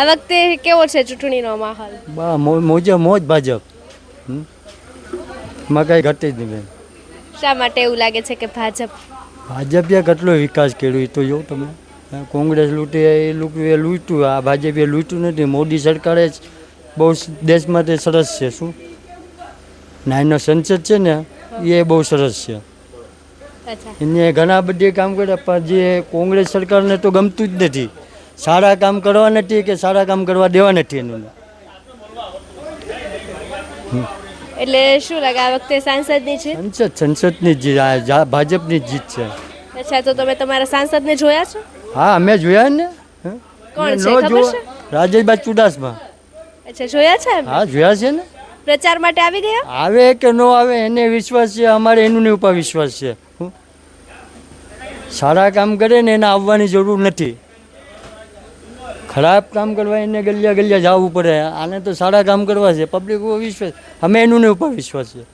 આ વખતે કેવો છે ચૂંટણીનો માહોલ બા મોજે મોજ ભાજપ. માં કઈ ઘટે જ નહીં બેન. શા માટે એવું લાગે છે કે ભાજપ? ભાજપે કેટલો વિકાસ કર્યો એ તો જો તમે. કોંગ્રેસ લૂંટી એ લોકો લૂંટ્યું. આ ભાજપે લૂંટ્યું નથી. મોદી સરકારે જ બહુ દેશ માટે સરસ છે. શું? નાનો સંસદ છે ને એ બહુ સરસ છે. એને ઘણા બધી કામ કર્યા પણ જે કોંગ્રેસ સરકારને તો ગમતું જ નથી. સારા કામ કરવા નથી કે સારા કામ કરવા દેવા નથી એનું. એટલે શું લાગે આ વખતે સાંસદની છે સંસદ સંસદની જ જીત ભાજપની જીત છે. અચ્છા તો તમે તમારા સાંસદને જોયા છો? હા અમે જોયા ને? કોણ છે? ન ખબર છે? રાજેશભાઈ ચુડાસમા. અચ્છા જોયા છે હા જોયા છે ને. પ્રચાર માટે આવી ગયા? આવે કે ન આવે એને વિશ્વાસ છે અમારે એનું નહીં ઉપર વિશ્વાસ છે? સારા કામ કરે ને એને આવવાની જરૂર નથી. ખરાબ કામ કરવા એને ગલિયા ગલિયા જવું પડે. આને તો સારા કામ કરવા છે. પબ્લિક ઉપર વિશ્વાસ. અમે એનું નહીં ઉપર વિશ્વાસ છે.